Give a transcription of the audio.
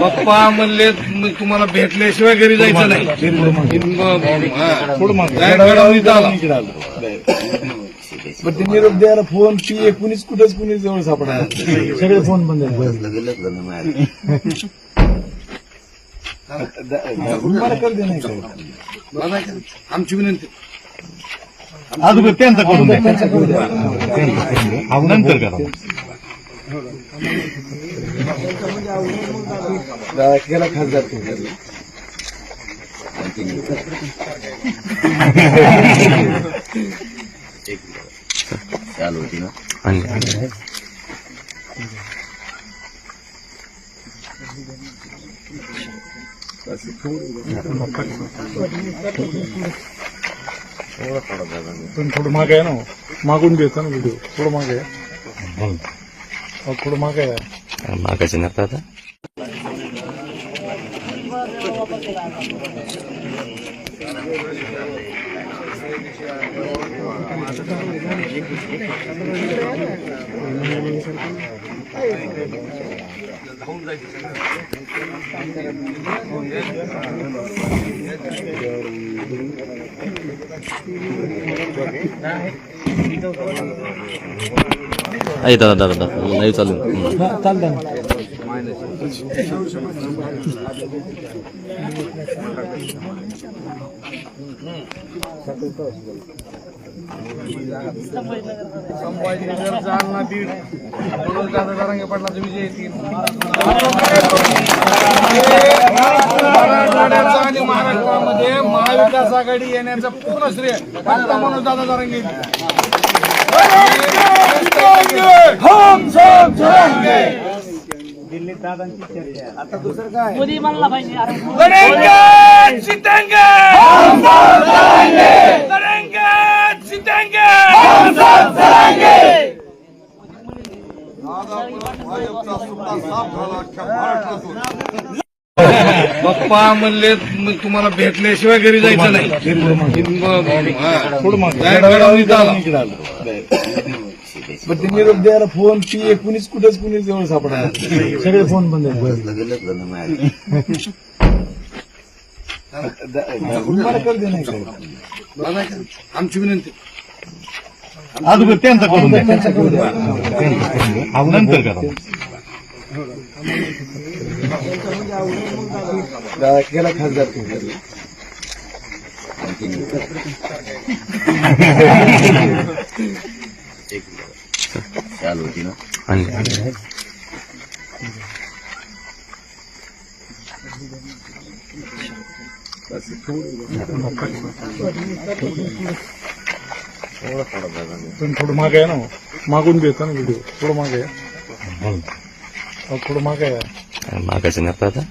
पप्पा म्हणले मी तुम्हाला भेटल्याशिवाय घरी जायचं नाही. पण ते निरोप द्यायला फोन पी कुणीच कुठेच कुणी जवळ सापडा सगळे फोन बंद नाही आमची विनंती. अगोदर त्यांचा करून. नंतर करा. दा- केला खासदार तो. पण थोडं मागे आहे ना हो. मागून घ्यायचा ना व्हिडिओ थोडं मागे आहे. ಕುಡುಮಾಗೆ ಮಾಗಜಿನ ಅದ এই দাদা দাদা দাদা এই চালু চালবেন जालना बीड दादा रंगे पडला विजय येतील मराठवाड्याचा आणि महाराष्ट्रामध्ये महाविकास आघाडी येण्याचं पूर्ण श्रेय फक्त म्हणून दादा जरांगे येतील. मोदी म्हणला पाहिजे अरे लढेंगे, जीतेंगे. लढेंगे, जीतेंगे. पप्पा म्हणले तुम्हाला भेटल्याशिवाय घरी जायचं नाही. पण ते निरोप द्यायला फोन पी कुणीच कुठेच कुणी जवळ सापडा सगळे फोन बंद दे नाही का? की, आमची विनंती. अगोदर त्यांचा करून द्या. नंतर करा. केला खासदार तो. आणि पण थोडं मागे आहे ना हो. मागून घ्यायचा ना व्हिडिओ थोडं मागे आहे अहो, थोडं मागे आहे માગજ નતા હતા